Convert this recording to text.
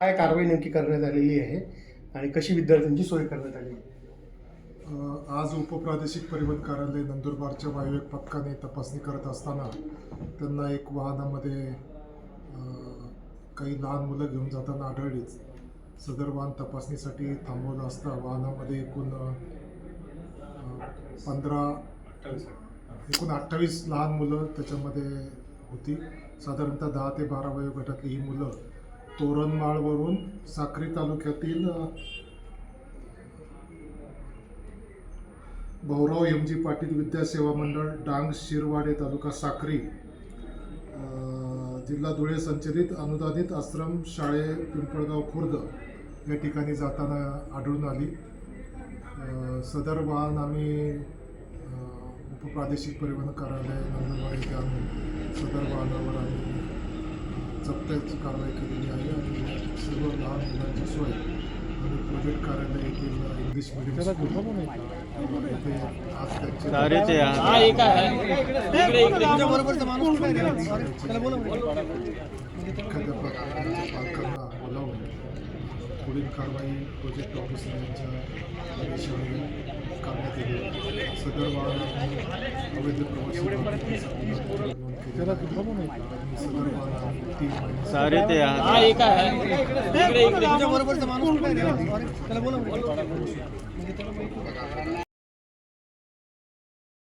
काय कारवाई नेमकी करण्यात आलेली आहे आणि कशी विद्यार्थ्यांची सोय करण्यात आली आज उपप्रादेशिक परिवहन कार्यालय नंदुरबारच्या वायव्य पथकाने तपासणी करत असताना त्यांना एक वाहनामध्ये काही लहान मुलं घेऊन जाताना आढळलीच. सदर वाहन तपासणीसाठी थांबवलं असता वाहनामध्ये एकूण पंधरा एकूण अठ्ठावीस लहान मुलं त्याच्यामध्ये होती. साधारणतः दहा ते बारा वयोगटातली ही मुलं तोरणमाळवरून साक्री तालुक्यातील भाऊराव एम जी पाटील विद्यासेवा मंडळ डांग शिरवाडे तालुका साक्री जिल्हा धुळे संचलित अनुदानित आश्रम शाळे पिंपळगाव खुर्द या ठिकाणी जाताना आढळून आली. सदर वाहन आम्ही उपप्रादेशिक परिवहन कार्यालय नंदुरबार येथे आणून सदर वाहनावर आम्ही जप्त्याची कारवाई केलेली आहे आणि सर्व लहान मुलांची सोय आणि प्रोजेक्ट कार्यालय येथील इंग्लिश मिडियम हा मुख्याध्यापक त्यांच्या पालकांना बोलावून पुढील कारवाई प्रोजेक्ट ऑफिसर यांच्या आदेशाने करण्यात येईल. सदर अवैध प्रवासी सारे ते हा।